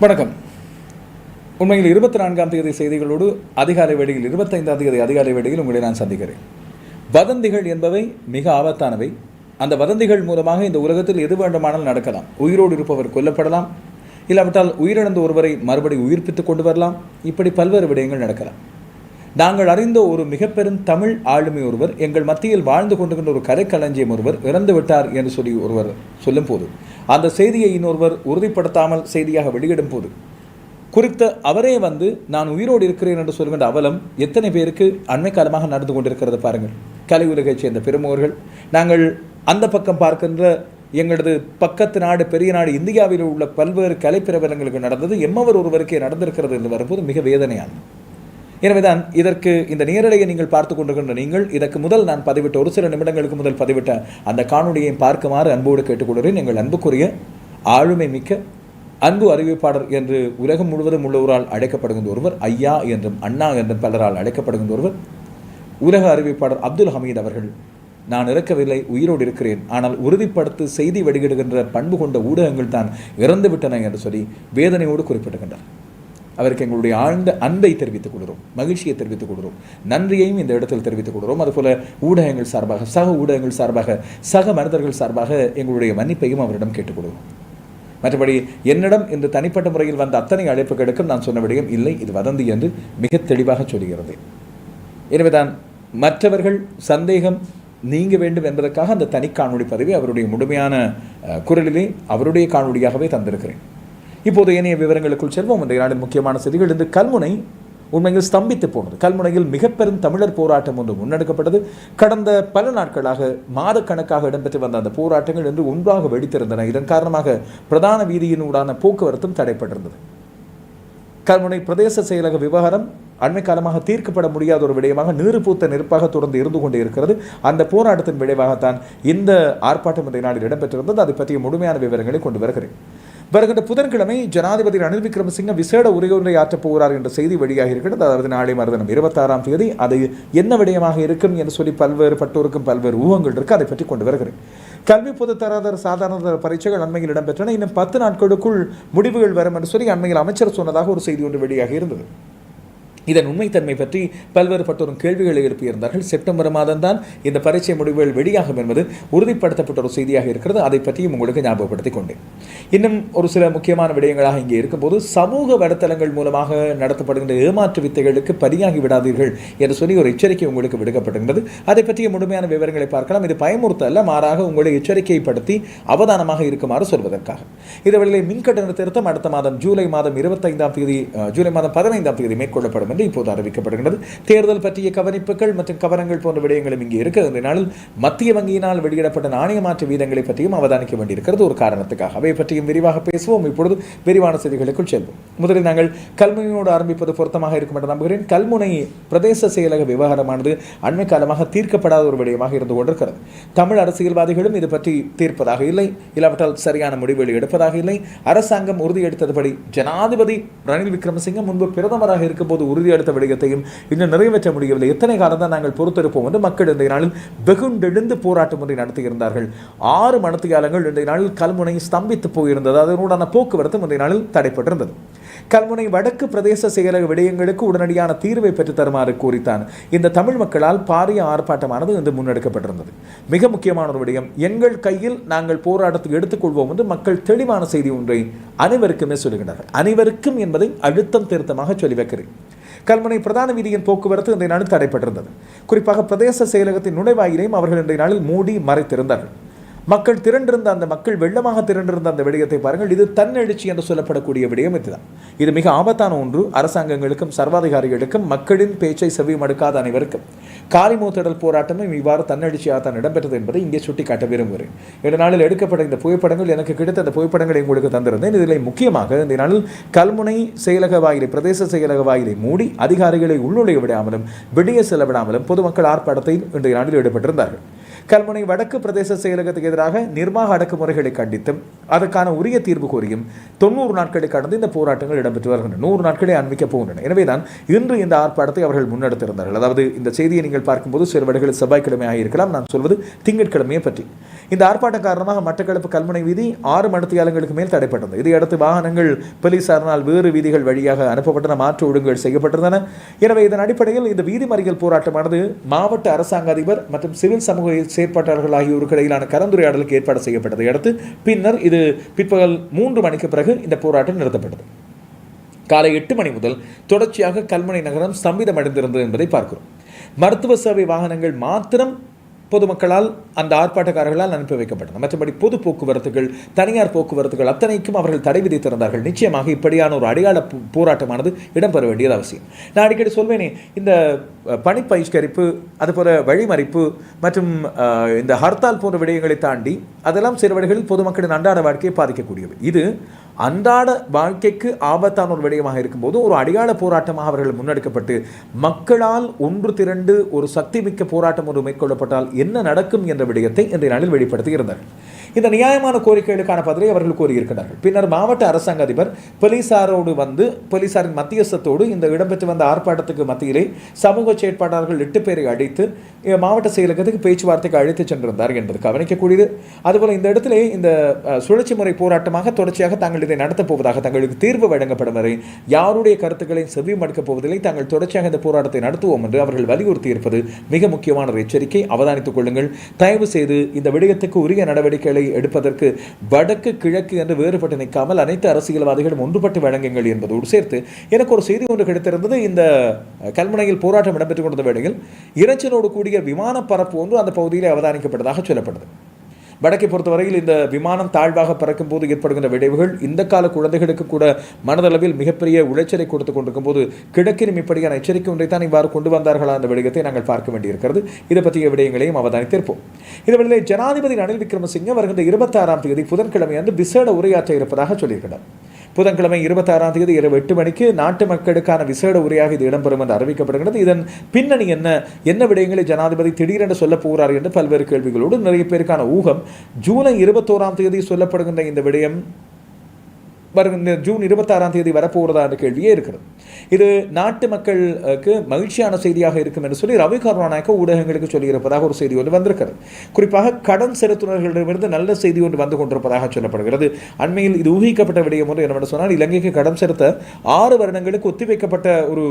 வணக்கம். உண்மையில் இருபத்தி நான்காம் தேதி செய்திகளோடு அதிகாலை வேளையில் இருபத்தைந்தாம் தேதி அதிகாலை வேளையில் உங்களை நான் சந்திக்கிறேன். வதந்திகள் என்பவை மிக ஆபத்தானவை. அந்த வதந்திகள் மூலமாக இந்த உலகத்தில் எது வேண்டுமானாலும் நடக்கலாம். உயிரோடு இருப்பவர் கொல்லப்படலாம். இல்லாவிட்டால் உயிரிழந்த ஒருவரை மறுபடி உயிர்ப்பித்துக் கொண்டு வரலாம். இப்படி பல்வேறு விடயங்கள் நடக்கலாம். நாங்கள் அறிந்த ஒரு மிக பெரும் தமிழ் ஆளுமை ஒருவர் எங்கள் மத்தியில் வாழ்ந்து கொண்டிருக்கின்ற ஒரு கலைக்களஞ்சியம் ஒருவர் இறந்து விட்டார் என்று சொல்லி ஒருவர் சொல்லும் போது அந்த செய்தியை இன்னொருவர் உறுதிப்படுத்தாமல் செய்தியாக வெளியிடும் போது குறித்த அவரே வந்து நான் உயிரோடு இருக்கிறேன் என்று சொல்கின்ற அவலம் எத்தனை பேருக்கு அண்மை காலமாக நடந்து கொண்டிருக்கிறது பாருங்கள். கலை உலகைச் சேர்ந்த பெருமோர்கள் நாங்கள் அந்த பக்கம் பார்க்கின்ற எங்களது பக்கத்து நாடு பெரிய நாடு இந்தியாவில் உள்ள பல்வேறு கலைப்பிரபலங்களுக்கு நடந்தது எம்மவர் ஒருவருக்கே நடந்திருக்கிறது என்று வரும்போது மிக வேதனையானது. எனவேதான் இதற்கு இந்த நேரலையை நீங்கள் பார்த்து கொண்டிருக்கின்ற நீங்கள் இதற்கு முதல் நான் பதிவிட்ட ஒரு சில நிமிடங்களுக்கு முதல் பதிவிட்ட அந்த காணொலியை பார்க்குமாறு அன்போடு கேட்டுக்கொள்கிறேன். எங்கள் அன்புக்குரிய ஆளுமை மிக்க அன்பு அறிவிப்பாளர் என்று உலகம் முழுவதும் உள்ளவரால் அழைக்கப்படுகின்ற ஒருவர் ஐயா என்றும் அண்ணா என்றும் பலரால் அழைக்கப்படுகின்ற ஒருவர் உலக அறிவிப்பாளர் அப்துல் ஹமீத் அவர்கள். நான் இறக்கவில்லை உயிரோடு இருக்கிறேன். ஆனால் உறுதிப்படுத்தி செய்தி வெளியிடுகின்ற பண்பு கொண்ட ஊடகங்கள் தான் இறந்துவிட்டன என்று சொல்லி வேதனையோடு குறிப்பிடுகின்றனர் அவருக்கு எங்களுடைய ஆழ்ந்த அன்பை தெரிவித்துக் கொள்கிறோம். மகிழ்ச்சியை தெரிவித்துக் கொள்கிறோம். நன்றியையும் இந்த இடத்தில் தெரிவித்துக் கொள்கிறோம். அதுபோல ஊடகங்கள் சார்பாக சக ஊடகங்கள் சார்பாக சக மனிதர்கள் சார்பாக எங்களுடைய மன்னிப்பையும் அவரிடம் கேட்டுக்கொள்கிறோம் மற்றபடி என்னிடம் இந்த தனிப்பட்ட முறையில் வந்த அத்தனை அழைப்புகளுக்கும் நான் சொன்ன விடயம் இல்லை. இது வதந்தி என்று மிக தெளிவாக சொல்கிறது எனவேதான் மற்றவர்கள் சந்தேகம் நீங்க வேண்டும் என்பதற்காக அந்த தனி காணொளி பதவி அவருடைய முழுமையான குரலிலே அவருடைய காணொளியாகவே தந்திருக்கிறேன். இப்போது ஏனைய விவரங்களுக்குள் செல்வோம். இன்றைய நாளின் முக்கியமான செய்திகள் இருந்து கல்முனை உண்மையில் ஸ்தம்பித்து போனது. கல்முனையில் மிக பெரும் தமிழர் போராட்டம் ஒன்று முன்னெடுக்கப்பட்டது. கடந்த பல நாட்களாக மாதக்கணக்காக இடம்பெற்று வந்த அந்த போராட்டங்கள் இன்று ஒன்றாக வெடித்திருந்தன. இதன் காரணமாக பிரதான வீதியினூடான போக்குவரத்தும் தடைப்பட்டிருந்தது. கல்முனை பிரதேச செயலக விவகாரம் அண்மை காலமாக தீர்க்கப்பட முடியாத ஒரு விடயமாக நீறு பூத்த நெருப்பாக தொடர்ந்து இருந்து கொண்டே இருக்கிறது. அந்த போராட்டத்தின் விளைவாகத்தான் இந்த ஆர்ப்பாட்டம் இந்த நாளில் இடம்பெற்றிருந்தது. அதை பற்றிய முழுமையான விவரங்களை கொண்டு வருகிறேன். வருகின்ற புதன்கிழமை ஜனாதிபதி ரணில் விக்ரமசிங்க விசேட உரையுரை ஆற்றப் போகிறார் என்ற செய்தி வெளியாக இருக்கிறது. அதாவது நாளை மறுதினம் இருபத்தாறாம் தேதி அது என்ன விடயமாக இருக்கும் என்று சொல்லி பல்வேறு பட்டோருக்கும் பல்வேறு ஊகங்கள் இருக்கு. அதை பற்றி கொண்டு வருகிறேன். கல்வி பொதுத்தராதர சாதாரண பரீட்சைகள் அண்மையில் இடம்பெற்றன. இன்னும் பத்து நாட்களுக்குள் முடிவுகள் வரும் என்று சொல்லி அண்மையில் அமைச்சர் சொன்னதாக ஒரு செய்தி ஒன்று வெளியாக இருந்தது. இதன் உண்மைத்தன்மை பற்றி பல்வேறு பட்டோரும் கேள்விகளை எழுப்பியிருந்தார்கள். செப்டம்பர் மாதம்தான் இந்த பரீட்சை முடிவுகள் வெளியாகும் என்பது உறுதிப்படுத்தப்பட்ட ஒரு செய்தியாக இருக்கிறது. அதை பற்றியும் உங்களுக்கு ஞாபகப்படுத்திக் கொண்டேன். இன்னும் ஒரு சில முக்கியமான விடயங்களாக இங்கே இருக்கும்போது சமூக வலைத்தளங்கள் மூலமாக நடத்தப்படுகின்ற ஏமாற்று வித்தைகளுக்கு பலியாகி விடாதீர்கள் என்று சொல்லி ஒரு எச்சரிக்கை உங்களுக்கு விடுக்கப்படுகின்றது அதை பற்றிய முழுமையான விவரங்களை பார்க்கலாம். இது பயமுறுத்த அல்ல மாறாக உங்களை எச்சரிக்கைப்படுத்தி அவதானமாக இருக்குமாறு சொல்வதற்காக. இதேவேளை மின்கட்டண திருத்தம் அடுத்த மாதம் ஜூலை மாதம் இருபத்தைந்தாம் தேதி ஜூலை மாதம் பதினைந்தாம் தேதி மேற்கொள்ளப்படும் என்று இப்போது அறிவிக்கப்படுகின்றது. தேர்தல் பற்றிய கவனிப்புகள் மற்றும் கவனங்கள் போன்ற விடயங்களும் இங்கே இருக்கிறது மத்திய வங்கியினால் வெளியிடப்பட்ட நாணய மாற்று வீதங்களை பற்றியும் அவதானிக்க வேண்டியிருக்கிறது. ஒரு காரணத்துக்காக. அவை பற்றியும் விரிவாக பேசுவோம். இப்பொழுது விரிவான செய்திகளுக்குள் செல்வோம். முதலில் நாங்கள் கல்முனையோடு ஆரம்பிப்பது பொருத்தமாக இருக்கும் என்று நம்புகிறேன். கல்முனை பிரதேச செயலக விவகாரமானது அண்மை காலமாக தீர்க்கப்படாத ஒரு விடயமாக இருந்து கொண்டிருக்கிறது. தமிழ் அரசியல்வாதிகளும் இது பற்றி தீர்ப்பதாக இல்லை. இல்லாவிட்டால் சரியான முடிவுகளை எடுப்பதாக இல்லை. அரசாங்கம் உறுதியெடுத்ததுபடி ஜனாதிபதி ரணில் விக்ரமசிங்க முன்பு பிரதமராக இருக்கும்போது உறுதியெடுத்த விடயத்தையும் இன்னும் நிறைவேற்ற முடியவில்லை. எத்தனை காலம் தான் நாங்கள் பொறுத்திருப்போம் என்று மக்கள் இன்றைய நாளில் வெகுண்டெழுந்து போராட்டம் ஒன்றை நடத்தியிருந்தார்கள். ஆறு மணத்தியாலங்கள் இன்றைய நாளில் கல்முனை ஸ்தம்பித்து போயிருந்தது. அதனூடான போக்குவரத்தும் இன்றைய நாளில் தடைப்பட்டிருந்தது கல்முனை வடக்கு பிரதேச செயலக விடயங்களுக்கு உடனடியான தீர்வை பெற்றுத் தருமாறு கூறித்தான் இந்த தமிழ் மக்களால் பாரிய ஆர்ப்பாட்டமானது இன்று முன்னெடுக்கப்பட்டிருந்தது. மிக முக்கியமான ஒரு விடயம் எங்கள் கையில் நாங்கள் போராட்டத்துக்கு எடுத்துக்கொள்வோம் என்று மக்கள் தெளிவான செய்தி ஒன்றை அனைவருக்குமே சொல்லுகின்றனர். அனைவருக்கும் என்பதை அழுத்தம் திருத்தமாக சொல்லி வைக்கிறேன். கல்முனை பிரதான வீதியின் போக்குவரத்து இன்றைய நாளில் தடைப்பட்டிருந்தது குறிப்பாக பிரதேச செயலகத்தின் நுழைவாயிலையும் அவர்கள் இன்றைய நாளில் மூடி மறைத்திருந்தார்கள். மக்கள் திரண்டிருந்த அந்த மக்கள் வெள்ளமாக திரண்டிருந்த அந்த விடயத்தை பாருங்கள். இது தன்னெழுச்சி என்று சொல்லப்படக்கூடிய விடயம் இதுதான். இது மிக ஆபத்தான ஒன்று. அரசாங்கங்களுக்கும் சர்வாதிகாரிகளுக்கும் மக்களின் பேச்சை செவியும் மடுக்காத அனைவருக்கும். காரிமூத்தடல் போராட்டமும் இவ்வாறு தன்னெழுச்சியாக தான் இடம்பெற்றது என்பதை இங்கே சுட்டிக்காட்ட விரும்புகிறேன். இந்த நாளில் எடுக்கப்பட்ட இந்த புகைப்படங்கள் எனக்கு கிடைத்த அந்த புகைப்படங்களை உங்களுக்கு தந்திருந்தேன். இதில் முக்கியமாக இந்த நாளில் கல்முனை செயலக வாயிலை பிரதேச செயலக வாயிலை மூடி அதிகாரிகளை உள்நுழைய விடாமலும் வெளியே செல்ல விடாமலும் பொதுமக்கள் ஆர்ப்பாட்டத்தில் இன்றைய நாளில் ஈடுபட்டிருந்தார்கள். கல்முனை வடக்கு பிரதேச செயலகத்துக்கு எதிராக நிர்வாக அடக்குமுறைகளை கண்டித்தும் அதற்கான உரிய தீர்வு கோரியும் தொண்ணூறு நாட்களை கடந்து இந்த போராட்டங்கள் இடம்பெற்று வருகின்றன. நூறு நாட்களை அண்மிக்கப் போகின்றன. எனவேதான் இன்று இந்த ஆர்ப்பாட்டத்தை அவர்கள் முன்னெடுத்திருந்தார்கள். அதாவது இந்த செய்தியை நீங்கள் பார்க்கும்போது சில வடகளில் செவ்வாய்க்கிழமையாக இருக்கலாம் நான் சொல்வது திங்கட்கிழமையை பற்றி. இந்த ஆர்ப்பாட்டம் காரணமாக மட்டக்களப்பு கல்முனை வீதி ஆறு மணித்தியாலங்களுக்கு மேல் தடைப்பட்டது. இதையடுத்து வாகனங்கள் போலீசாரினால் வேறு வீதிகள் வழியாக அனுப்பப்பட்டன. மாற்று ஒழுங்குகள் செய்யப்பட்டிருந்தன. எனவே இதன் அடிப்படையில் இந்த வீதி மறியல் போராட்டமானது மாவட்ட அரசாங்க அதிபர் மற்றும் சிவில் சமூக செயற்பாட்டாளர்கள் ஆகியோருக்கு இடையிலான கலந்துரையாடலுக்கு ஏற்பாடு செய்யப்பட்டதை அடுத்து பின்னர் இது பிற்பகல் மூன்று மணிக்கு பிறகு இந்த போராட்டம் நிறுத்தப்பட்டது. காலை எட்டு மணி முதல் தொடர்ச்சியாக கல்முனை நகரம் ஸ்தம்பிதமடைந்திருந்தது என்பதை பார்க்கிறோம். மருத்துவ சேவை வாகனங்கள் மாத்திரம் பொதுமக்களால் அந்த ஆர்ப்பாட்டக்காரர்களால் அனுப்பி வைக்கப்பட்டன. மற்றபடி பொது போக்குவரத்துகள் தனியார் போக்குவரத்துகள் அத்தனைக்கும் அவர்கள் தடை விதித்திருந்தார்கள். நிச்சயமாக இப்படியான ஒரு அடையாள போராட்டமானது இடம்பெற வேண்டியது அவசியம். நான் அடிக்கடி சொல்வேனே இந்த பணி பகிஷ்கரிப்பு அதுபோல வழிமறிப்பு மற்றும் இந்த ஹர்த்தால் போன்ற விடயங்களை தாண்டி அதெல்லாம் சில பொதுமக்களின் அன்றாட வாழ்க்கையை பாதிக்கக்கூடியவை. இது அன்றாட வாழ்க்கைக்கு ஆபத்தான ஒரு விடயமாக இருக்கும்போது ஒரு அடையாள போராட்டமாக அவர்கள் முன்னெடுக்கப்பட்டு மக்களால் ஒன்று திரண்டு ஒரு சக்திமிக்க போராட்டம் ஒன்று மேற்கொள்ளப்பட்டால் என்ன நடக்கும் என்ற விடயத்தை இன்றைய நாளில் வெளிப்படுத்தி இந்த நியாயமான கோரிக்கைகளுக்கான பதிலை அவர்கள் கூறியிருக்கிறார்கள். பின்னர் மாவட்ட அரசாங்க அதிபர் போலீசாரோடு வந்து போலீசாரின் மத்தியஸ்தத்தோடு இந்த இடம்பெற்று வந்த ஆர்ப்பாட்டத்துக்கு மத்தியிலே சமூக செயற்பாட்டாளர்கள் எட்டு பேரை அழைத்து மாவட்ட செயலகத்துக்கு பேச்சுவார்த்தைக்கு அழைத்து சென்றிருந்தார் என்பது கவனிக்கக்கூடியது. அதுபோல் இந்த இடத்திலே இந்த சுழற்சி முறை போராட்டமாக தொடர்ச்சியாக தாங்கள் இதை நடத்தப் போவதாக தங்களுக்கு தீர்வு வழங்கப்படும் வரை யாருடைய கருத்துக்களையும் செவ்வியம் அடுக்கப் போவதில்லை. தாங்கள் தொடர்ச்சியாக இந்த போராட்டத்தை நடத்துவோம் என்று அவர்கள் வலியுறுத்தி இருப்பது மிக முக்கியமான ஒரு எச்சரிக்கை. அவதானித்துக் கொள்ளுங்கள். தயவு செய்து இந்த விடயத்துக்கு உரிய நடவடிக்கைகளை எடுப்பதற்கு வடக்கு கிழக்கு என்று வேறுபட்டு நிற்காமல் அனைத்து அரசியல்வாதிகளும் ஒன்றுபட்டு வழங்குங்கள் என்பதோடு சேர்த்து எனக்கு ஒரு செய்தி ஒன்று கிடைத்திருந்தது. இந்த கல்முனையில் போராட்டம் இடம்பெற்றுக் கொண்ட வேளையில் இரைச்சலோடு கூடிய விமான பரப்பு ஒன்று அந்த பகுதியிலே அவதானிக்கப்பட்டதாக சொல்லப்பட்டது வடக்கை பொறுத்தவரையில் இந்த விமானம் தாழ்வாக பறக்கும் போது ஏற்படுகின்ற விளைவுகள் இந்த கால குழந்தைகளுக்கு கூட மனதளவில் மிகப்பெரிய உளைச்சலை கொடுத்து கொண்டிருக்கும் போது கிழக்கிலும் இப்படியான எச்சரிக்கை ஒன்றை தான் இவ்வாறு கொண்டு வந்தார்களா அந்த விடயத்தை நாங்கள் பார்க்க வேண்டியிருக்கிறது. இதை பற்றிய விடயங்களையும் அவதானித்திருப்போம் இதுவேளை ஜனாதிபதி ரணில் விக்ரமசிங்க வருகின்ற இருபத்தாறாம் தேதி புதன்கிழமை அன்று விசேட உரையாற்ற இருப்பதாக சொல்லியிருக்கிறார். புதன்கிழமை இருபத்தாறாம் தேதி இரவு எட்டு மணிக்கு நாட்டு மக்களுக்கான விசேட உரையாக இது இடம்பெறும் என்று அறிவிக்கப்படுகிறது. இதன் பின்னணி என்ன? என்ன விடயங்களை ஜனாதிபதி திடீரென்று சொல்ல போகிறார் என்று பல்வேறு கேள்விகளோடு நிறைய பேருக்கான ஊகம். ஜூலை இருபத்தோராம் தேதி சொல்லப்படுகின்ற இந்த விடயம் வருகின்ற ஜூன் இருபத்தாறாம் தேதி வரப்போகிறதான கேள்வியே இருக்கிறது. இது நாட்டு மக்களுக்கு மகிழ்ச்சியான செய்தியாக இருக்கும் என்று சொல்லி ரவி கருணாநாயக்க ஊடகங்களுக்கு சொல்லியிருப்பதாக ஒரு செய்தி ஒன்று வந்திருக்கிறது. குறிப்பாக கடன் செலுத்துனர்களிடமிருந்து நல்ல செய்தி ஒன்று வந்து கொண்டிருப்பதாக சொல்லப்படுகிறது. அண்மையில் இது ஊகிக்கப்பட்ட விடயம் ஒன்று என்னவென்று சொன்னால் இலங்கைக்கு கடன் செலுத்த ஆறு வருடங்களுக்கு ஒத்திவைக்கப்பட்ட ஒரு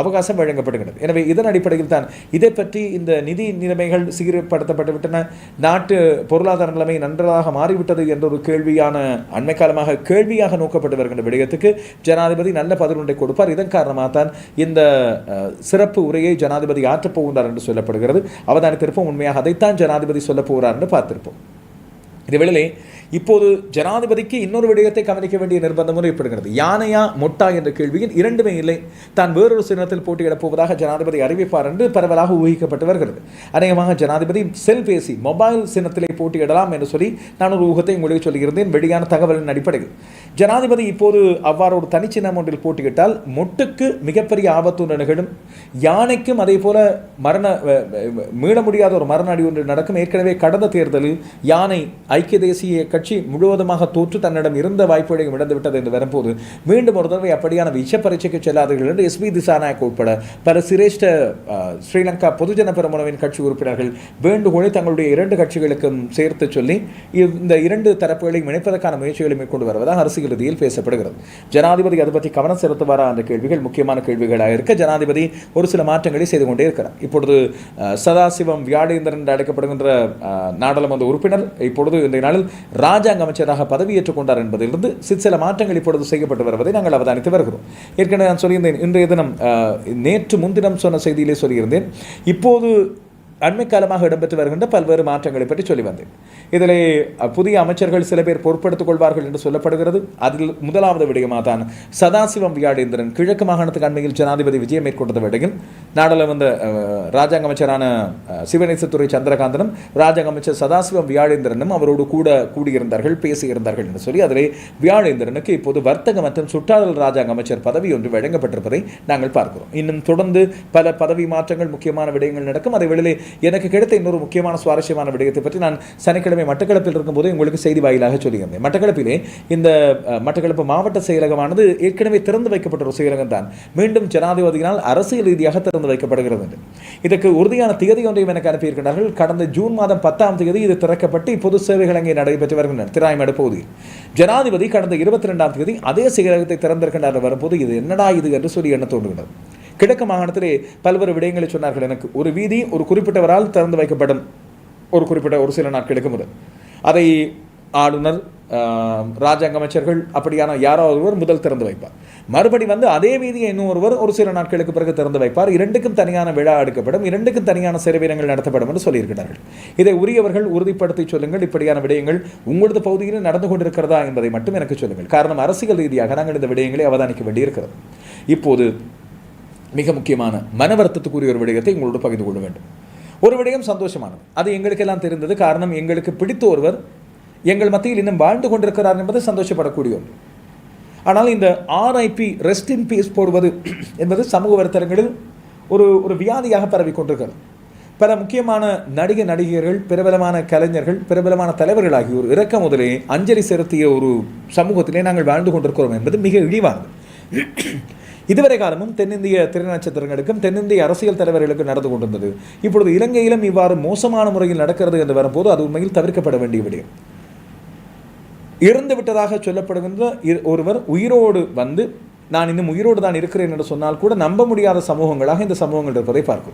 அவகாசம் வழங்கப்படுகிறது. எனவே இதன் அடிப்படையில் தான் இதை பற்றி இந்த நிதி நிலைமைகள் சீர்படுத்தப்பட்டு விட்டன நாட்டு பொருளாதார நிலைமை நன்றாக மாறிவிட்டது என்ற ஒரு கேள்வியான அண்மை காலமாக கேள்வியாக நோக்கப்பட்டு வருகின்ற விடயத்துக்கு ஜனாதிபதி நல்ல பதிலுண்டை கொடுப்பார். இதன் காரணமாக தான் இந்த சிறப்பு உரையை ஜனாதிபதி ஆற்றப் போகின்றார் என்று சொல்லப்படுகிறது. அவதானித்திருப்போம். உண்மையாக அதைத்தான் ஜனாதிபதி சொல்லப் போகிறார் என்று பார்த்திருப்போம். இதுவேளை இப்போது ஜனாதிபதிக்கு இன்னொரு விடயத்தை கவனிக்க வேண்டிய நிர்பந்தமும் ஏற்படுகிறது. யானையா மொட்டா என்ற கேள்வியில் இரண்டுமே இல்லை. தான் வேறொரு சின்னத்தில் போட்டியிடப் போவதாக ஜனாதிபதி அறிவிப்பார் என்று பரவலாக ஊகிக்கப்பட்டு வருகிறது. அநேகமாக ஜனாதிபதி செல்பேசி மொபைல் சின்னத்திலே போட்டியிடலாம் என்று சொல்லி நான் ஒரு ஊகத்தை உங்களுக்கு சொல்லியிருந்தேன். வெளியான தகவலின் அடிப்படையில். ஜனாதிபதி இப்போது அவ்வாறு ஒரு தனிச்சின்னம் ஒன்றில் போட்டியிட்டால் மொட்டுக்கு மிகப்பெரிய ஆபத்து ஒன்று நிகழும். யானைக்கும் அதே போல மரண மீள முடியாத ஒரு மரண அடி ஒன்று நடக்கும். ஏற்கனவே கடந்த தேர்தலில் யானை ஐக்கிய தேசிய கட்சி முழுவதுமாக தோற்று தன்னிடம் இருந்த வாய்ப்புகளையும் இழந்துவிட்டது என்று வரும்போது மீண்டும் ஒரு தடவை அப்படியான விஷ பரீட்சைக்கு செல்லாதீர்கள் என்று எஸ்பி திசாநாயக் உட்பட பல சிரேஷ்ட ஸ்ரீலங்கா பொதுஜன பெரமுனவின் கட்சி உறுப்பினர்கள் வேண்டுகோளை தங்களுடைய இரண்டு கட்சிகளுக்கும் சேர்த்து சொல்லி இந்த இரண்டு தரப்புகளையும் இணைப்பதற்கான முயற்சிகளை மேற்கொண்டு வருவதாக அரசியல் ரீதியில் பேசப்படுகிறது. ஜனாதிபதி அது பற்றி கவனம் செலுத்துவாரா என்ற கேள்விகள் முக்கியமான கேள்விகளாக இருக்க ஜனாதிபதி ஒரு சில மாற்றங்களை செய்து கொண்டே இருக்கிறார். இப்பொழுது சதாசிவம் வியாடேந்திரன் என்று அழைக்கப்படுகின்ற நாடாளுமன்ற உறுப்பினர் இப்பொழுது இன்றைய நாளில் ராஜாங்க அமைச்சராக பதவியேற்றுக் கொண்டார் என்பதிலிருந்து சிற்சில சில மாற்றங்கள் இப்பொழுது செய்யப்பட்டு வருவதை நாங்கள் அவதானித்து வருகிறோம். ஏற்கனவே நான் சொல்லியிருந்தேன் இன்றைய தினம் அஹ், நேற்று முன்தினம் சொன்ன செய்தியிலே சொல்லியிருந்தேன். இப்போது அண்மை காலமாக இடம்பெற்று வருகின்ற பல்வேறு மாற்றங்களை பற்றி சொல்லி வந்தேன். இதிலே புதிய அமைச்சர்கள் சில பேர் பொறுப்படுத்திக் கொள்வார்கள் என்று சொல்லப்படுகிறது. அதில் முதலாவது விடயமாக தான் சதாசிவம் வியாடேந்திரன் கிழக்கு மாகாணத்துக்கு அண்மையில் ஜனாதிபதி விஜயம் மேற்கொண்டது விடையில் நாடாளுமன்ற வந்த ராஜாங்க அமைச்சரான சிவநேசத்துறை சந்திரகாந்தனும் ராஜாங்க அமைச்சர் சதாசிவம் வியாழேந்திரனும் அவரோடு கூட கூடியிருந்தார்கள் பேசியிருந்தார்கள் என்று சொல்லி அதிலே வியாழேந்திரனுக்கு இப்போது வர்த்தக மற்றும் சுற்றாடல் ராஜாங்க அமைச்சர் பதவி ஒன்று வழங்கப்பட்டிருப்பதை நாங்கள் பார்க்கிறோம். இன்னும் தொடர்ந்து பல பதவி மாற்றங்கள் முக்கியமான விடயங்கள் நடக்கும். அதை வேளையிலே எனக்கு கிடைத்த இன்னொரு முக்கியமான சுவாரஸ்யமான விடயத்தை பற்றி நான் சனிக்கிழமை மட்டக்களப்பில் இருக்கும்போது உங்களுக்கு செய்தி வாயிலாக சொல்லியிருந்தேன். மட்டக்களப்பிலே இந்த மட்டக்களப்பு மாவட்ட செயலகமானது ஏற்கனவே திறந்து வைக்கப்பட்ட ஒரு செயலகம் தான் மீண்டும் ஜனாதிபதியினால் அரசியல் ரீதியாக திறந்து வைக்கப்படுகிறது இதற்கு உறுதியான தேதி ஒன்றையும் எனக்கு அனுப்பியிருக்கிறார்கள் கடந்த ஜூன் மாதம் பத்தாம் தேதி இது திறக்கப்பட்டு இப்போது சேவைகள் அங்கே நடைபெற்று வருகின்றன. திராய்மடு பகுதியில் ஜனாதிபதி கடந்த இருபத்தி ரெண்டாம் தேதி அதே செயலகத்தை திறந்திருக்கின்றார் வரும்போது இது என்னடா இது என்று சொல்லி எண்ண தோன்றுகிறது. கிழக்கு மாகாணத்திலே பல்வேறு விடயங்களை சொன்னார்கள் எனக்கு. ஒரு வீதி ஒரு குறிப்பிட்டவரால் திறந்து வைக்கப்படும். ஒரு குறிப்பிட்ட ஒரு சில நாட்களுக்கு முதல் அதை ஆளுநர் ராஜாங்க அமைச்சர்கள் அப்படியான யாரோ ஒருவர் முதல் திறந்து வைப்பார். மறுபடி வந்து அதே வீதியை இன்னும் ஒருவர் ஒரு சில நாட்களுக்கு பிறகு திறந்து வைப்பார். இரண்டுக்கும் தனியான விழா எடுக்கப்படும். இரண்டுக்கும் தனியான சிறைவீரங்கள் நடத்தப்படும் என்று சொல்லியிருக்கிறார்கள். இதை உரியவர்கள் உறுதிப்படுத்தி சொல்லுங்கள். இப்படியான விடயங்கள் உங்களது பகுதியில் நடந்து கொண்டிருக்கிறதா என்பதை மட்டும் எனக்கு சொல்லுங்கள். காரணம் அரசியல் ரீதியாக நாங்கள் இந்த விடயங்களை அவதானிக்க வேண்டியிருக்கிறது. இப்போது மிக முக்கியமான மன வருத்தத்துக்குரிய ஒரு விடயத்தை உங்களோடு பகிர்ந்து கொள்ள வேண்டும். ஒரு விடயம் சந்தோஷமானது. அது எங்களுக்கெல்லாம் தெரிந்தது. காரணம் எங்களுக்கு பிடித்த ஒருவர் எங்கள் மத்தியில் இன்னும் வாழ்ந்து கொண்டிருக்கிறார் என்பது சந்தோஷப்படக்கூடிய ஒன்று ஆனால் இந்த ஆர்ஐபி ரெஸ்ட் இன் பீஸ் போடுவது என்பது சமூக வலைத்தளங்களில் ஒரு ஒரு வியாதியாக பரவி கொண்டிருக்கிறது. பல முக்கியமான நடிகை நடிகர்கள் பிரபலமான கலைஞர்கள் பிரபலமான தலைவர்கள் ஆகியோர் இறக்க முதலே அஞ்சலி செலுத்திய ஒரு சமூகத்திலே நாங்கள் வாழ்ந்து கொண்டிருக்கிறோம் என்பது மிக இழிவானது. இதுவரை காலமும் தென்னிந்திய திரைநட்சத்திரங்களுக்கும் தென்னிந்திய அரசியல் தலைவர்களுக்கும் நடந்து கொண்டிருந்தது. இப்பொழுது இலங்கையிலும் இவ்வாறு மோசமான முறையில் நடக்கிறது என்று வரும்போது அது உண்மையில் தவிர்க்கப்பட வேண்டிய விடயம். இறந்து விட்டதாக சொல்லப்படுகின்ற இரு- ஒருவர் உயிரோடு வந்து நான் இன்னும் உயிரோடு தான் இருக்கிறேன் என்று சொன்னால் கூட நம்ப முடியாத சமூகங்களாக இந்த சமூகங்கள் இருப்பதை பார்க்கும்.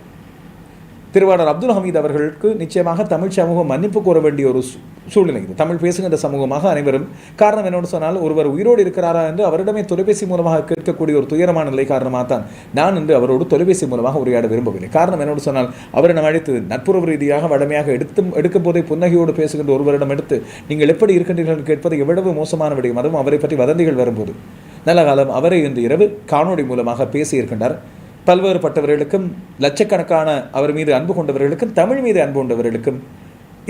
திருவாளர் அப்துல் ஹமீத் அவர்களுக்கு நிச்சயமாக தமிழ் சமூகம் மன்னிப்பு கோர வேண்டிய ஒரு சூ- சூழ்நிலை இது. தமிழ் பேசுகின்ற சமூகமாக அனைவரும் காரணம் என்னோடு சொன்னால் ஒருவர் உயிரோடு இருக்கிறாரா என்று அவரிடமே தொலைபேசி மூலமாக கேட்கக்கூடிய ஒரு துயரமான நிலை காரணமாக தான் நான் இன்று அவரோடு தொலைபேசி மூலமாக உரையாட விரும்பவில்லை. காரணம் என்னோடு சொன்னால் அவரிடம் அழைத்து நட்புறவு ரீதியாக வடமையாக எடுத்து எடுக்கும் போதே புன்னகையோடு பேசுகின்ற ஒருவரிடம் எடுத்து நீங்கள் எப்படி இருக்கின்றீர்கள்? என்று கேட்பது எவ்வளவு மோசமான விடயம். அதுவும் அவரை பற்றி வதந்திகள் வரும்போது. நல்ல காலம் அவரை இன்று இரவு காணொளி மூலமாக பேசியிருக்கின்றார். பல்வேறுபட்டவர்களுக்கும் லட்சக்கணக்கான அவர் மீது அன்பு கொண்டவர்களுக்கும் தமிழ் மீது அன்பு கொண்டவர்களுக்கும்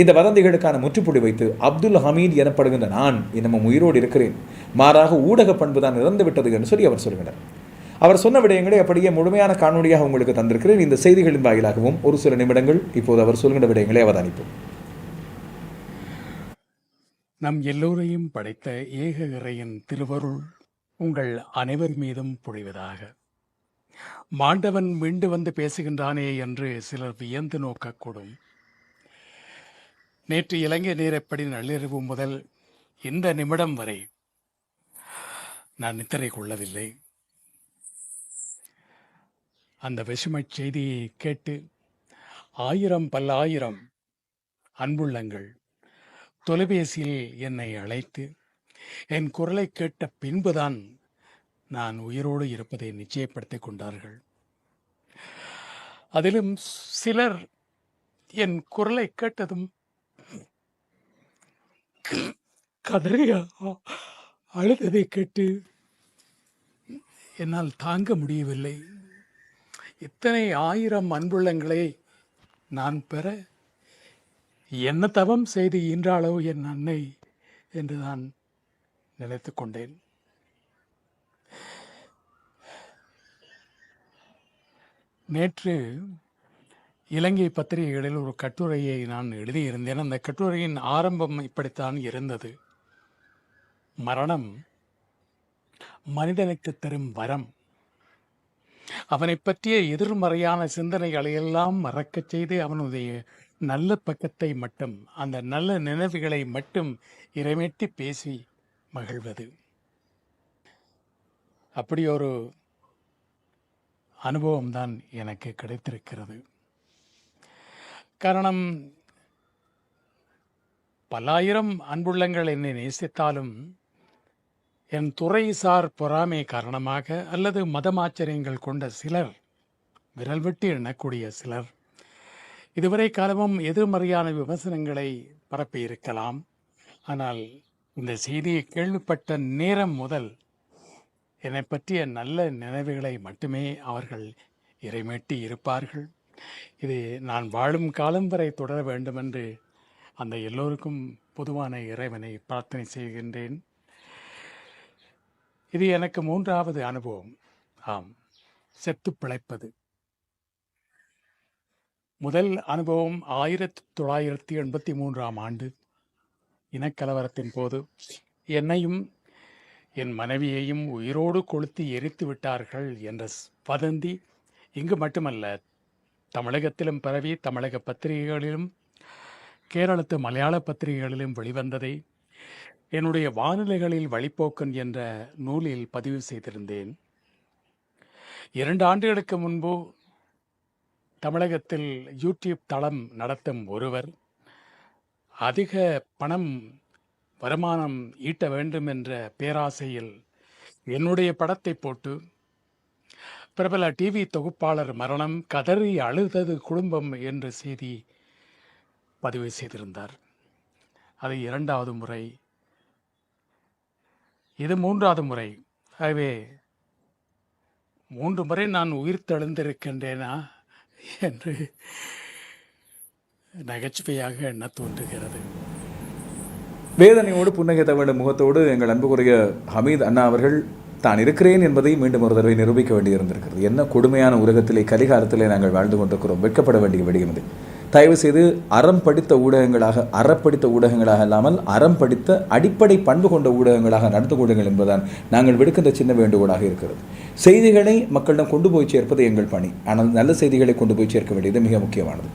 இந்த வதந்திகளுக்கான முற்றுப்புள்ளி வைத்து அப்துல் ஹமீத் எனப்படுகின்ற நான் இன்னமும் உயிரோடு இருக்கிறேன். மாறாக ஊடக பண்பு தான் இறந்து விட்டது என்று சொல்லி அவர் சொல்கிறார் அவர் சொன்ன விடயங்களை அப்படியே முழுமையான காணொலியாக உங்களுக்கு தந்திருக்கிறேன். இந்த செய்திகளின் வாயிலாகவும் ஒரு சில நிமிடங்கள் இப்போது அவர் சொல்கின்ற விடயங்களை அவதானிப்போம். நம் எல்லோரையும் படைத்த ஏக இறையின் திருவருள் உங்கள் அனைவர் மீதும் புழிவதாக மாண்டவன் மீண்டு வந்து பேசுகின்றானே என்று சிலர் வியந்து நோக்கக்கூடும். நேற்று இலங்கை நேரப்படி நள்ளிரவு முதல் இந்த நிமிடம் வரை நான் நித்திரை கொள்ளவில்லை. அந்த விஷமச் செய்தியை கேட்டு ஆயிரம் பல்லாயிரம் அன்புள்ளங்கள் தொலைபேசியில் என்னை அழைத்து என் குரலை கேட்ட பின்புதான் நான் உயிரோடு இருப்பதை நிச்சயப்படுத்திக் கொண்டார்கள். அதிலும் சிலர் என் குரலை கேட்டதும் கதறி அழுததை கேட்டு என்னால் தாங்க முடியவில்லை. இத்தனை ஆயிரம் அன்புள்ளங்களை நான் பெற என்ன தவம் செய்து ஈன்றாளோ என் அன்னை என்று நான் நினைத்து கொண்டேன். நேற்று இலங்கை பத்திரிகைகளில் ஒரு கட்டுரையை நான் எழுதியிருந்தேன். அந்த கட்டுரையின் ஆரம்பம் இப்படித்தான் இருந்தது. மரணம் மனிதனுக்கு தரும் வரம். அவனை பற்றிய எதிர்மறையான சிந்தனைகளை எல்லாம் மறக்கச் செய்து அவனுடைய நல்ல பக்கத்தை மட்டும் அந்த நல்ல நினைவுகளை மட்டும் இறைமேட்டி பேசி மகிழ்வது. அப்படி ஒரு அனுபவம்தான் எனக்கு கிடைத்திருக்கிறது. காரணம் பல்லாயிரம் அன்புள்ளங்கள் என்னை நேசித்தாலும் என் துறைசார் பொறாமை காரணமாக அல்லது மதமாச்சரியங்கள் கொண்ட சிலர் விரல் விட்டு எண்ணக்கூடிய சிலர் இதுவரை காலமும் எதிர்மறையான விமர்சனங்களை பரப்பியிருக்கலாம். ஆனால் இந்த செய்தியை கேள்விப்பட்ட நேரம் முதல் என்னை பற்றிய நல்ல நினைவுகளை மட்டுமே அவர்கள் இறைமேட்டி இருப்பார்கள். இது நான் வாழும் காலம் வரை தொடர வேண்டும் என்று அந்த எல்லோருக்கும் பொதுவான இறைவனை பிரார்த்தனை செய்கின்றேன். இது எனக்கு மூன்றாவது அனுபவம். ஆம் செத்து பிழைப்பது. முதல் அனுபவம் ஆயிரத்தி தொள்ளாயிரத்தி எண்பத்தி மூன்றாம் ஆண்டு. இனக்கலவரத்தின் போது என்னையும் என் மனைவியையும் உயிரோடு கொளுத்தி எரித்து விட்டார்கள் என்ற ஸ்- வதந்தி இங்கு மட்டுமல்ல தமிழகத்திலும் பரவி தமிழக பத்திரிகைகளிலும் கேரளத்து மலையாள பத்திரிகைகளிலும் வெளிவந்ததை என்னுடைய வானிலைகளில் வழிப்போக்கன் என்ற நூலில் பதிவு செய்திருந்தேன். இரண்டு ஆண்டுகளுக்கு முன்பு தமிழகத்தில் யூடியூப் தளம் நடத்தும் ஒருவர் அதிக பணம் வருமானம் ஈட்ட வேண்டும் என்ற பேராசையில் என்னுடைய படத்தை போட்டு பிரபல டிவி தொகுப்பாளர் மரணம் கதறி அழுதது குடும்பம் என்ற செய்தி பதிவு செய்திருந்தார். அது இரண்டாவது முறை. இது மூன்றாவது முறை. ஆகவே மூன்று முறை நான் உயிர் தெழுந்திருக்கின்றேனா என்று நகைச்சுவையாக எண்ண தோன்றுகிறது. வேதனையோடு புன்னகை தவிர முகத்தோடு எங்கள் அன்புக்குரிய ஹமீத் அண்ணா அவர்கள் தான் இருக்கிறேன் என்பதை மீண்டும் ஒரு தடவை நிரூபிக்க வேண்டியிருந்திருக்கிறது. என்ன கொடுமையான உலகத்திலே கலிகாலத்திலே நாங்கள் வாழ்ந்து கொண்டிருக்கிறோம். வெட்கப்பட வேண்டிய விடயம் இது. தயவு செய்து அறம் படித்த ஊடகங்களாக அறப்படித்த ஊடகங்களாக இல்லாமல் அறம் படித்த அடிப்படை பண்பு கொண்ட ஊடகங்களாக நடந்து கொள்ளுங்கள் என்பதுதான் நாங்கள் விடுக்கின்ற சின்ன வேண்டுகோளாக இருக்கிறது. செய்திகளை மக்களிடம் கொண்டு போய் சேர்ப்பது எங்கள் பணி. ஆனால் நல்ல செய்திகளை கொண்டு போய் சேர்க்க வேண்டியது மிக முக்கியமானது.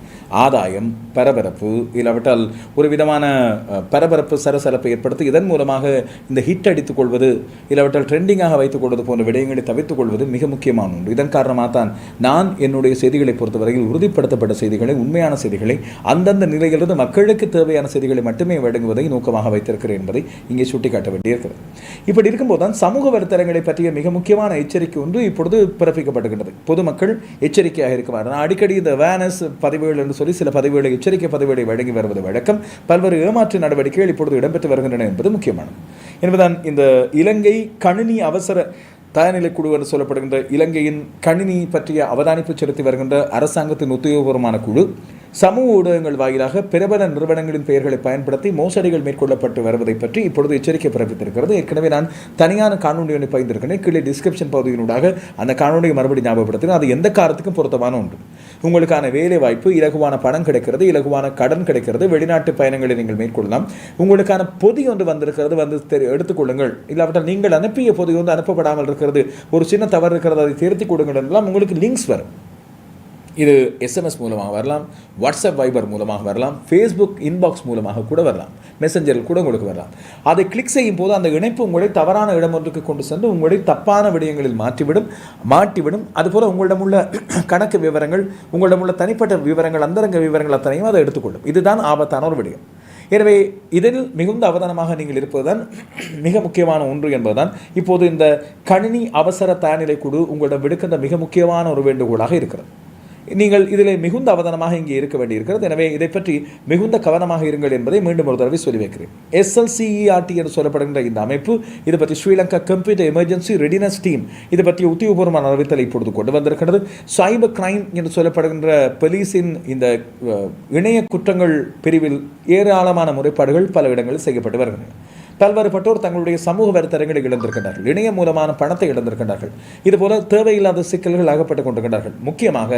ஆதாயம் பரபரப்பு இல்லாவிட்டால் ஒரு விதமான பரபரப்பு சரசரப்பை ஏற்படுத்தி இதன் மூலமாக இந்த ஹிட் அடித்துக் கொள்வது இல்லாவிட்டால் ட்ரெண்டிங்காக வைத்துக் கொள்வது போன்ற விடயங்களை தவிர்த்துக் கொள்வது மிக முக்கியமான ஒன்று. இதன் காரணமாக தான் நான் என்னுடைய செய்திகளை பொறுத்தவரையில் உறுதிப்படுத்தப்பட்ட செய்திகளை உண்மையான செய்திகளை அந்தந்த நிலையிலிருந்து மக்களுக்கு தேவையான செய்திகளை மட்டுமே வழங்குவதை நோக்கமாக வைத்திருக்கிறேன் என்பதை இங்கே சுட்டிக்காட்ட வேண்டியிருக்கிறது. இப்படி இருக்கும்போது தான் சமூக வலைத்தளங்களை பற்றிய மிக முக்கியமான எச்சரிக்கை ஒன்று இப்பொழுது பிறப்பிக்கப்படுகின்றது பொதுமக்கள் எச்சரிக்கையாக இருக்குமாறு. நான் அடிக்கடி இந்த வேனஸ் பதிவுகள் என்று சொல்லி சில பதிவுகளை எச்சரிக்கை பதிவுகளை வழங்கி வருவது வழக்கம். பல்வேறு ஏமாற்று நடவடிக்கைகள் இப்பொழுது இடம்பெற்று வருகின்றன என்பது முக்கியமானது. என்பதுதான் இந்த இலங்கை கணினி அவசர தயார்நிலை குழு என்று சொல்லப்படுகின்ற இலங்கையின் கணினி பற்றிய அவதானிப்பு செலுத்தி வருகின்ற அரசாங்கத்தின் உத்தியோகபூர்வமான குழு. சமூக ஊடகங்கள் வாயிலாக பிரபல நிறுவனங்களின் பெயர்களை பயன்படுத்தி மோசடிகள் மேற்கொள்ளப்பட்டு வருவதை பற்றி இப்பொழுது எச்சரிக்கை பிறப்பித்திருக்கிறது. ஏற்கனவே நான் தனியான காணொலி ஒன்று பகிர்ந்திருக்கிறேன். கீழே டிஸ்கிரிப்ஷன் பகுதியினூடாக அந்த காணொலியை மறுபடி ஞாபகப்படுத்துகிறேன். அது எந்த காரத்துக்கும் பொருத்தமான ஒன்று. உங்களுக்கான வேலை வாய்ப்பு இலகுவான பணம் கிடைக்கிறது இலகுவான கடன் கிடைக்கிறது வெளிநாட்டு பயணங்களை நீங்கள் மேற்கொள்ளலாம். உங்களுக்கான பொதி ஒன்று வந்திருக்கிறது வந்து தெரி- எடுத்துக்கொள்ளுங்கள் இல்லாவிட்டால் நீங்கள் அனுப்பிய பொதி வந்து அனுப்பப்படாமல் இருக்கிறது ஒரு சின்ன தவறு இருக்கிறது அதை திருத்திக் கொடுங்கள் என்றெல்லாம் உங்களுக்கு லிங்க்ஸ் வரும். இது எஸ்எம்எஸ் மூலமாக வரலாம் வாட்ஸ்அப் வைபர் மூலமாக வரலாம் ஃபேஸ்புக் இன்பாக்ஸ் மூலமாக கூட வரலாம் மெசஞ்சரில் கூட உங்களுக்கு வரலாம். அதை கிளிக் செய்யும் போது அந்த இணைப்பு உங்களை தவறான இடம் ஒன்றுக்கு கொண்டு சென்று உங்களுடைய தப்பான விடயங்களில் மாற்றிவிடும் மாட்டிவிடும். அதுபோல் உங்களிடம் உள்ள கணக்கு விவரங்கள் உங்களிடம் உள்ள தனிப்பட்ட விவரங்கள் அந்தரங்க விவரங்கள் அத்தனையும் அதை எடுத்துக்கொள்ளும். இதுதான் ஆபத்தான ஒரு விடயம். எனவே இதில் மிகுந்த அவதானமாக நீங்கள் இருப்பதுதான் மிக முக்கியமான ஒன்று என்பதுதான். இப்போது இந்த கணினி அவசர தயார்நிலை குழு உங்களிடம் விடுக்கின்ற மிக முக்கியமான ஒரு வேண்டுகோளாக இருக்கிறது. நீங்கள் இதில் மிகுந்த அவதானமாக இங்கே இருக்க வேண்டியிருக்கிறது. எனவே இதை பற்றி மிகுந்த கவனமாக இருங்கள் என்பதை மீண்டும் ஒரு தடவை சொல்லி வைக்கிறேன். எஸ்எல்சிஇஆர்டி என்று சொல்லப்படுகின்ற இந்த அமைப்பு இது பற்றி Sri Lanka computer emergency readiness team இது பற்றிய உத்தியோகபூர்வமான அறிவித்தலை இப்பொழுது கொண்டு வந்திருக்கிறது. சைபர் கிரைம் என்று சொல்லப்படுகின்ற போலீஸின் இந்த இணைய குற்றங்கள் பிரிவில் ஏராளமான முறைப்பாடுகள் பல இடங்களில் செய்யப்பட்டு வருகின்றன. பல்வேறுபட்டோர் தங்களுடைய சமூக வருத்தரங்களை இழந்திருக்கின்றார்கள். இணையம் மூலமான பணத்தை இழந்திருக்கின்றார்கள். இதுபோல தேவையில்லாத சிக்கல்கள் அகப்பட்டுக் கொண்டிருக்கின்றார்கள். முக்கியமாக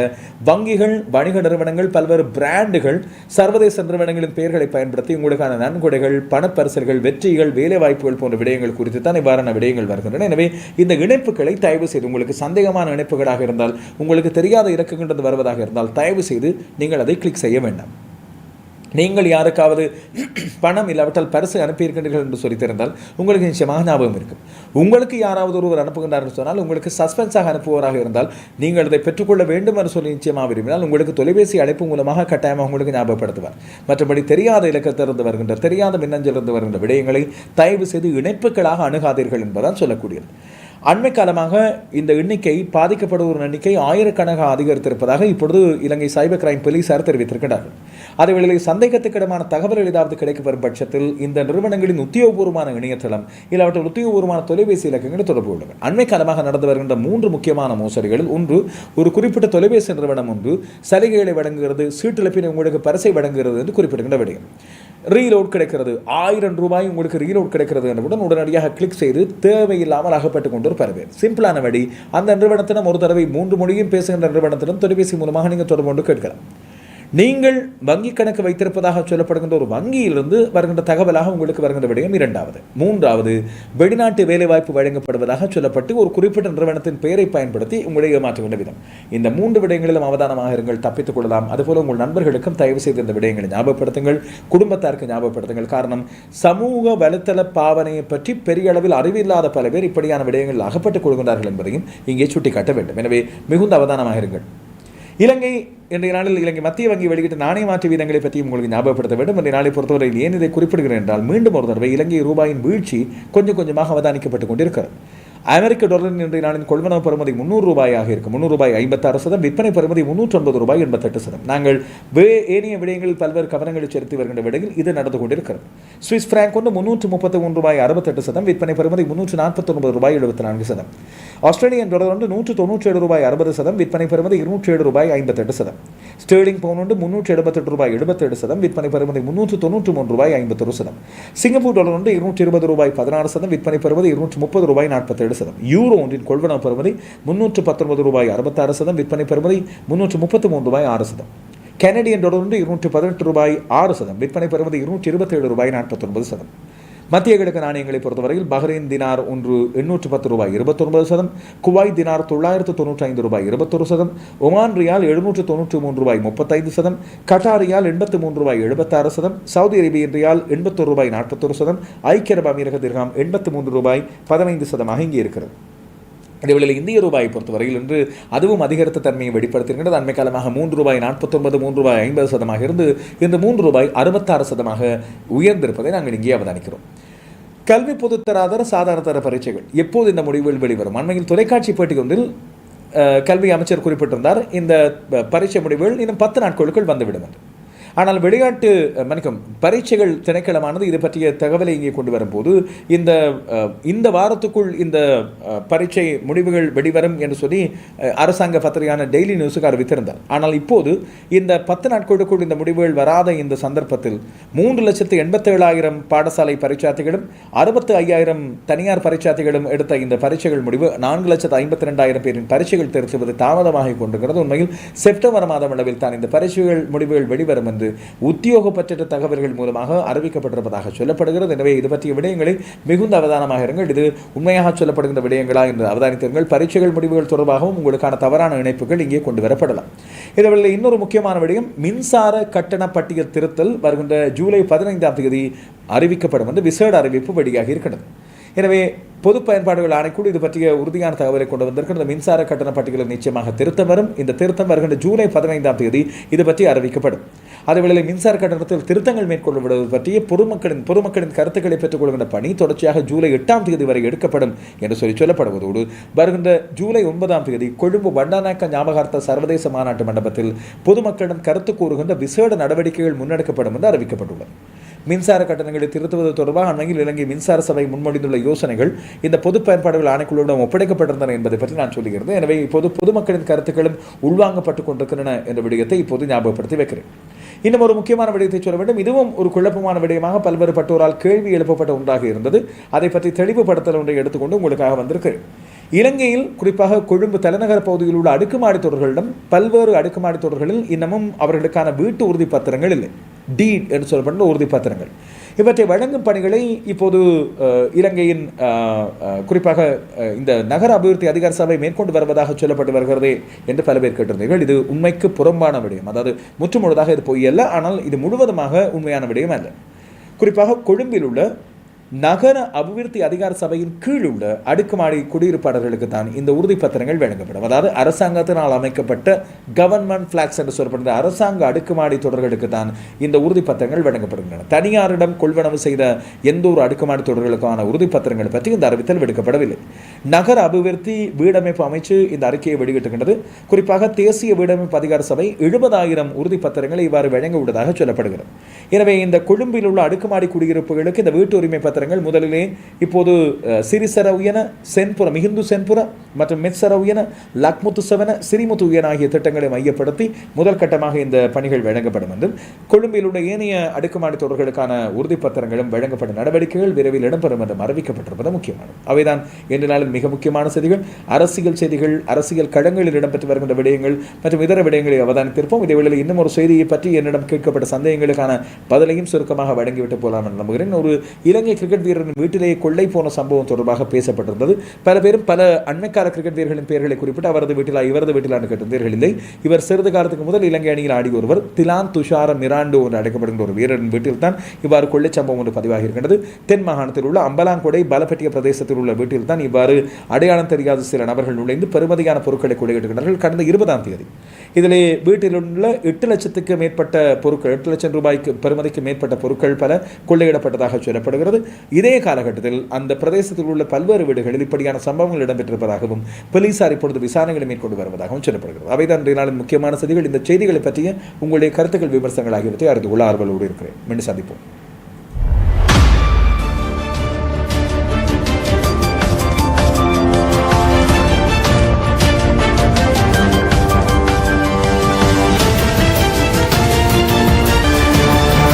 வங்கிகள் வணிக நிறுவனங்கள் பல்வேறு பிராண்டுகள் சர்வதேச நிறுவனங்களின் பெயர்களை பயன்படுத்தி உங்களுக்கான நன்கொடைகள் பணப்பரிசல்கள் வெற்றிகள் வேலைவாய்ப்புகள் போன்ற விடயங்கள் குறித்து தான் இவ்வாறான விடயங்கள் வருகின்றன. எனவே இந்த இணைப்புகளை தயவு செய்து உங்களுக்கு சந்தேகமான இணைப்புகளாக இருந்தால் உங்களுக்கு தெரியாத இறக்குகின்றது வருவதாக இருந்தால் தயவு செய்து நீங்கள் அதை கிளிக் செய்ய வேண்டாம். நீங்கள் யாருக்காவது பணம் இல்லாவிட்டால் பரிசு அனுப்பியிருக்கின்றீர்கள் என்று சொல்லி உங்களுக்கு நிச்சயமாக ஞாபகம் இருக்கும். உங்களுக்கு யாராவது ஒருவர் அனுப்புகின்றார் என்று சொன்னால் உங்களுக்கு சஸ்பென்ஸாக அனுப்புவராக இருந்தால் நீங்கள் அதை பெற்றுக்கொள்ள வேண்டும் என்று சொல்லி நிச்சயமாக விரும்பினால் உங்களுக்கு தொலைபேசி அழைப்பு மூலமாக கட்டாயமாக உங்களுக்கு ஞாபகப்படுத்துவார். மற்றபடி தெரியாத இலக்கத்திலிருந்து வருகின்ற தெரியாத மின்னஞ்சலிருந்து வருகின்ற விடயங்களை தயவு செய்து இணைப்புகளாக அணுகாதீர்கள் என்பதான் சொல்லக்கூடியது. அண்மை காலமாக இந்த எண்ணிக்கை பாதிக்கப்படுவோர் எண்ணிக்கை ஆயிரக்கணக்காக அதிகரித்திருப்பதாக இப்பொழுது இலங்கை சைபர் கிரைம் போலீசார் தெரிவித்திருக்கிறார்கள் அதேவேளையில் சந்தேகத்துக்கிடமான தகவல்கள் ஏதாவது கிடைக்கப்பெறும் பட்சத்தில் இந்த நிறுவனங்களின் உத்தியோகபூர்வமான இணையதளம் இல்லாவற்றில் உத்தியோகபூர்வமான தொலைபேசி இலக்கங்களை தொடர்பு கொள்ளுங்கள். அண்மை காலமாக நடந்து வருகின்ற மூன்று முக்கியமான மோசடிகளில் ஒன்று ஒரு குறிப்பிட்ட தொலைபேசி நிறுவனம் ஒன்று சலுகைகளை வழங்குகிறது சீட்டிழப்பினை உங்களுக்கு பரிசை வழங்குகிறது என்று குறிப்பிடுகின்ற விடயம். ரீலோட் கிடைக்கிறது. ஆயிரம் ரூபாய் உங்களுக்கு ரீலோட் கிடைக்கிறது என்றவுடன் உடனடியாக கிளிக் செய்து தேவையில்லாமல் அகப்பட்டுக் கொண்டு ஒரு சிம்பிளான வழி. அந்த நிறுவனத்திடம் ஒரு தடவை மூன்று மொழியும் பேசுகின்ற நிறுவனத்திடம் தொலைபேசி மூலமாக நீங்கள் தொடர்பு கொண்டு கேட்கலாம். நீங்கள் வங்கி கணக்கு வைத்திருப்பதாக சொல்லப்படுகின்ற ஒரு வங்கியிலிருந்து வருகின்ற தகவலாக உங்களுக்கு வருகின்ற விடயம் இரண்டாவது. மூன்றாவது வெளிநாட்டு வேலைவாய்ப்பு வழங்கப்படுவதாக சொல்லப்பட்டு ஒரு குறிப்பிட்ட நிறுவனத்தின் பெயரை பயன்படுத்தி உங்களை ஏமாற்றுகின்ற விதம். இந்த மூன்று விடயங்களிலும் அவதானமாக இருங்கள் தப்பித்துக் கொள்ளலாம். அதுபோல உங்கள் நண்பர்களுக்கும் தயவு செய்து இந்த விடயங்களை ஞாபகப்படுத்துங்கள் குடும்பத்தாருக்கு ஞாபகப்படுத்துங்கள். காரணம் சமூக வலைத்தள பாவனையை பற்றி பெரிய அளவில் அறிவில்லாத பல பேர் இப்படியான விடயங்களில் அகப்பட்டுக் கொள்கின்றார்கள் என்பதையும் இங்கே சுட்டிக்காட்ட வேண்டும். எனவே மிகுந்த அவதானமாக இருங்கள். இலங்கை இன்றைய நாளில் இலங்கை மத்திய வங்கி வெளியிட்ட நாணய மாற்று வீதங்களை பற்றி உங்களுக்கு ஞாபகப்படுத்த வேண்டும். இன்றைய நாளை பொறுத்தவரையில் ஏன் இதை குறிப்பிடுகிறேன் என்றால் மீண்டும் ஒரு தடவை இலங்கை ரூபாயின் வீழ்ச்சி கொஞ்சம் கொஞ்சமாக அவதானிக்கப்பட்டு கொண்டிருக்கிறது. அமெரிக்க டாலரின் இன்றைய நாளின் கொள்வனவு பெறுமதி முந்நூறு ரூபாயாக இருக்கும். முந்நூறு ரூபாய் ஐம்பத்தாறு சதம் விற்பனை பெறுமதி முன்னூற்றி ஐம்பது ரூபாய் எண்பத்தெட்டு சதம். நாங்கள் வே ஏனைய விடயங்களில் பல்வேறு கவனங்களை செலுத்தி வருகின்ற விடையில் இது நடந்து கொண்டிருக்கிறது. சுவிஸ் பிராங்க் ஒன்று முன்னூற்று முப்பத்தி மூன்று ரூபாய் அறுபத்தெட்டு சதம் விற்பனை பெறுமதி முன்னூற்று நாற்பத்தி ஒன்பது ரூபாய் எழுபத்தி நான்கு சதம். ஆஸ்திரேலியன் டாலர் ஒன்று நூற்று தொண்ணூற்றி ஏழு ரூபாய் அறுபது சதம் விற்பனை பெறுமதி இருநூற்றி ஏழு ரூபாய் ஐம்பத்தெட்டு சதம். ஸ்டேர்லிங் பவுன் ஒன்று முன்னூற்றி எழுபத்தெட்டு ரூபாய் எழுபத்தேழு சதம் விற்பனை பருமதி முன்னூற்று தொண்ணூற்றி மூன்று ரூபாய் ஐம்பத்தொரு சதம். சிங்கப்பூர் டாலர் ஒன்று இருநூற்றி இருபது ரூபாய் பதினாறு சதம் விற்பனை பெறுவது இருநூற்றி முப்பது ரூபாய் நாற்பத்தேழு சதம் யூரோ ஒன்றின் கொள்வனவு பெறுமதி முன்னூற்று பத்தொன்பது ரூபாய் அறுபத்தாறு சதம் விற்பனை பெறுமதி முன்னூற்று முப்பத்தி மூன்று ரூபாய் ஆறு சதம் கனடியன் டாலர் வந்து இருநூற்று பதினெட்டு ரூபாய் ஆறு சதம் விற்பனை பெறுவது இருநூற்றி இருபத்தேழு ரூபாய் நாற்பத்தொன்பது சதம் மத்திய கிழக்கு நாணயங்களை பொறுத்தவரையில் பஹ்ரைன் தினார் ஒன்று எண்ணூற்று பத்து ரூபாய் இருபத்தொன்பது சதம் குவாய் தினார் தொள்ளாயிரத்து தொண்ணூற்றி ஐந்து ரூபாய் இருபத்தொரு சதம் ஒமான் ரியால் எழுநூற்று தொண்ணூற்றி மூன்று ரூபாய் முப்பத்தைந்து சதம் கட்டார் ரியால் எண்பத்து மூன்று ரூபாய் எழுபத்தாறு சதம் சவுதி அரேபியன் ரியால் எண்பத்தொரு ரூபாய் நாற்பத்தொரு சதம் ஐக்கிய அரபு அமீரக திர்ஹாம் எண்பத்து மூன்று ரூபாய் பதினைந்து சதமாக இங்கே இருக்கிறது இதேவேளையில் இந்திய ரூபாயை பொறுத்தவரையில் இன்று அதுவும் அதிகரித்த தன்மையை வெளிப்படுத்துகின்றது. அண்மை காலமாக மூன்று ரூபாய் நாற்பத்தொன்பது மூன்று ரூபாய் ஐம்பது சதமாக இருந்து இன்று மூன்று ரூபாய் அறுபத்தாறு சதமாக உயர்ந்திருப்பதை நாங்கள் இங்கே அவதானிக்கிறோம். கல்வி பொதுத்தராதர சாதாரணதர பரீட்சைகள். எப்போது இந்த முடிவுகள் வெளிவரும்? அண்மையில் தொலைக்காட்சி பேட்டி ஒன்றில் கல்வி அமைச்சர் குறிப்பிட்டிருந்தார் இந்த பரீட்சை முடிவுகள் இன்னும் பத்து நாட்களுக்குள் வந்துவிடும் என்று. ஆனால் வெளிநாட்டு மன்னிக்கும் பரீட்சைகள் திணைக்களமானது இது பற்றிய தகவலை இங்கே கொண்டு வரும்போது இந்த இந்த வாரத்துக்குள் இந்த பரீட்சை முடிவுகள் வெளிவரும் என்று சொல்லி அரசாங்க பத்திரிகையான டெய்லி நியூஸுக்கு அறிவித்திருந்தார். ஆனால் இப்போது இந்த பத்து நாட்களுக்குள் இந்த முடிவுகள் வராத இந்த சந்தர்ப்பத்தில் மூன்று லட்சத்து எண்பத்தேழாயிரம் பாடசாலை பரீட்சார்த்திகளும் அறுபத்து ஐயாயிரம் தனியார் பரீட்சார்த்திகளும் எடுத்த இந்த பரீட்சைகள் முடிவு நான்கு லட்சத்து ஐம்பத்தி ரெண்டாயிரம் பேரின் பரீட்சைகள் திருத்துவது தாமதமாக கொண்டிருக்கிறது. உண்மையில் செப்டம்பர் மாதம் அளவில் தான் இந்த பரீட்சைகள் முடிவுகள் வெளிவரும் என்று உத்தியோகப்பற்ற தகவல்கள் மூலமாக அறிவிக்கப்பட்டிருப்பதாக சொல்லப்படுகிறது. எனவே இது பற்றிய விடயங்களை மிகுந்த அவதானமாக இருங்கள். இது உண்மையாக சொல்லப்படுகின்ற விடயங்களா என்று அவதானித்திருங்கள். பரீட்சைகள் முடிவுகள் தொடர்பாகவும் உங்களுக்கான தவறான இணைப்புகள் இங்கே கொண்டு வரப்படலாம். இதில் இன்னொரு முக்கியமான விடயம் மின்சார கட்டண பட்டியல் திருத்தல் வருகின்ற ஜூலை பதினைந்தாம் தேதி அறிவிக்கப்படும் என்று விசேட அறிவிப்பு வெளியாகி இருக்கிறது. எனவே பொது பயன்பாடுகள் ஆணைக்குழு இது பற்றிய உறுதியான தகவலை கொண்டு வந்திருக்கிற மின்சார கட்டண பட்டியலில் நிச்சயமாக திருத்தம் வரும். இந்த திருத்தம் வருகின்ற ஜூலை பதினைந்தாம் தேதி இது பற்றி அறிவிக்கப்படும். அதேவேளை மின்சார கட்டணத்தில் திருத்தங்கள் மேற்கொள்ளப்படுவது பற்றிய பொதுமக்களின் பொதுமக்களின் கருத்துக்களை பெற்றுக்கொள்கின்ற பணி தொடர்ச்சியாக ஜூலை எட்டாம் தேதி வரை எடுக்கப்படும் என்று சொல்லி சொல்லப்படுவதோடு வருகின்ற ஜூலை ஒன்பதாம் தேதி கொழும்பு பண்டாநாயக்க ஞாபகார்த்த சர்வதேச மாநாட்டு மண்டபத்தில் பொதுமக்களிடம் கருத்து கூறுகின்ற விசேட நடவடிக்கைகள் முன்னெடுக்கப்படும் என்று அறிவிக்கப்பட்டுள்ளது. மின்சார கட்டணங்களை திருத்துவது தொடர்பாக அண்மையில் இலங்கை மின்சார சபை முன்மொழிந்துள்ள யோசனைகள் இந்த பொது பயன்பாடுகள் ஆணைக்குழுவிடம் ஒப்படைக்கப்பட்டிருந்தன என்பதை பற்றி நான் சொல்லுகிறது. எனவே இப்போது பொதுமக்களின் கருத்துக்களும் உள்வாங்கப்பட்டுக் கொண்டிருக்கின்றன என்ற விடயத்தை இப்போது ஞாபகப்படுத்தி வைக்கிறேன். இன்னும் ஒரு முக்கியமான விடயத்தை சொல்ல வேண்டும். இதுவும் ஒரு குழப்பமான விடயமாக பல்வேறு பட்டோரால் கேள்வி எழுப்பப்பட்ட ஒன்றாக இருந்தது. அதை பற்றி தெளிவுபடுத்தல் ஒன்றை எடுத்துக்கொண்டு உங்களுக்காக வந்திருக்கிறேன் இலங்கையில் குறிப்பாக கொழும்பு தலைநகர பகுதியில் உள்ள அடுக்குமாடி தொடர்களிடம் பல்வேறு அடுக்குமாடி தொடர்களில் இன்னமும் அவர்களுக்கான வீட்டு உறுதிப்பத்திரங்கள் இல்லை. டீட் என்று சொல்லப்படுற உறுதிப்பத்திரங்கள் இவற்றை வழங்கும் பணிகளை இப்போது இலங்கையின் குறிப்பாக இந்த நகர அபிவிருத்தி அதிகார சபை மேற்கொண்டு வருவதாக சொல்லப்பட்டு வருகிறதே என்று பல பேர் கேட்டிருந்தீர்கள். இது உண்மைக்கு புறம்பான விடயம். அதாவது முற்றுமுழுதாக இது பொய் அல்ல ஆனால் இது முழுவதுமாக உண்மையான விடயம் அல்ல. குறிப்பாக கொழும்பில் உள்ள நகர அபிவிருத்தி அதிகார சபையின் கீழ் உள்ள அடுக்குமாடி குடியிருப்பாளர்களுக்கு தான் இந்த உறுதிப்பத்திரங்கள் வழங்கப்படும். அதாவது அரசாங்கத்தினால் அமைக்கப்பட்ட கவர்மெண்ட் ஃபிளாக்ஸ் என்று சொல்லப்படுகிற அரசாங்க அடுக்குமாடி தொடர்களுக்கு தான் இந்த உறுதிப்பத்திரங்கள் வழங்கப்படுகின்றன. தனியாரிடம் கொள்வனவு செய்த எந்த ஒரு அடுக்குமாடி தொடர்களுக்கான உறுதிப்பத்திரங்கள் பற்றி இந்த அறிவித்தல் விடுக்கப்படவில்லை. நகர அபிவிருத்தி வீடமைப்பு அமைச்சு இந்த அறிக்கையை வெளியிட்டுகின்றது குறிப்பாக தேசிய வீடமைப்பு அதிகார சபை எழுபதாயிரம் உறுதிப்பத்திரங்களை இவ்வாறு வழங்க உள்ளதாக சொல்லப்படுகிறது. எனவே இந்த கொழும்பில் உள்ள அடுக்குமாடி குடியிருப்புகளுக்கு இந்த வீட்டு உரிமை பத்திரம் முதலிலே இப்போது அஹ், சிறிசர உயன சென்புர மிகுந்து சென்புற மற்றும் மெட்சர உயன லக்முத்து செவன சிறிமுத்து உயன ஆகிய திட்டங்களை மையப்படுத்தி முதல் கட்டமாக இந்த பணிகள் வழங்கப்படும் என்றும் கொழும்பில் உள்ள ஏனைய அடுக்குமாடி தொடர்களுக்கான உறுதிப்பத்திரங்களும் வழங்கப்படும் நடவடிக்கைகள் விரைவில் இடம்பெறும் என்றும் அறிவிக்கப்பட்டிருப்பது முக்கியமானது. அவைதான் இன்று நாளில் மிக முக்கியமான செய்திகள். அரசியல் செய்திகள் அரசியல் களங்களில் இடம்பெற்று வருகின்ற விடயங்கள் மற்றும் இதர விடயங்களை அவதானித்திருப்போம். இதேவேளையில் இன்னும் ஒரு செய்தியை பற்றி என்னிடம் கேட்கப்பட்ட சந்தேகங்களுக்கான பதிலையும் சுருக்கமாக வழங்கிவிட்டு போலாம் என்று நம்புகிறேன். ஒரு இலங்கை கிரிக்கெட் வீரரின் வீட்டிலேயே கொள்ளை போன சம்பவம் தொடர்பாக பேசப்பட்டிருந்தது. பல பேரும் பல அண்மைக்கால கிரிக்கெட் வீரர்களின் பெயர்களை குறிப்பிட்டு அவரது வீட்டிலா இவரது வீட்டிலான்னு கேட்டிருந்தீர்கள் இல்லை. இவர் சிறிது காலத்துக்கு முதல் இலங்கை அணியில் ஆடி ஒருவர் திலான் துஷார மிராண்டோ என்று அழைக்கப்படுகின்ற ஒரு வீரரின் வீட்டில் தான் இவ்வாறு கொள்ளை சம்பவம் ஒன்று பதிவாகி இருக்கின்றது தென் மாகாணத்தில் உள்ள அம்பலாங்கொடை பலப்பட்டிய பிரதேசத்தில் உள்ள வீட்டில் தான் இவ்வாறு அடையாளம் தெரியாத சில நபர்கள் நுழைந்து பெருமதியான பொருட்களை கொள்ளையிடுகின்றார்கள் கடந்த இருபதாம் தேதி. இதிலே வீட்டில் உள்ள எட்டு லட்சத்துக்கு மேற்பட்ட பொருட்கள் எட்டு லட்சம் ரூபாய்க்கு பெருமதிக்கு மேற்பட்ட பொருட்கள் பல கொள்ளையிடப்பட்டதாக சொல்லப்படுகிறது. இதே காலகட்டத்தில் அந்த பிரதேசத்தில் உள்ள பல்வேறு வீடுகளில் இப்படியான சம்பவங்கள் இடம்பெற்றிருப்பதாகவும் போலீசார் இப்பொழுது விசாரணைகளை மேற்கொண்டு வருவதாகவும் சொல்லப்படுகிறது. அவைதான் இன்றைய நாளின் முக்கியமான செய்திகள். இந்த செய்திகளை பற்றிய உங்களுடைய கருத்துக்கள் விமர்சனங்கள் ஆகியவற்றை அறிந்து கொள்ள ஆர்வலோடு இருக்கிறேன். மீண்டும் சந்திப்போம்.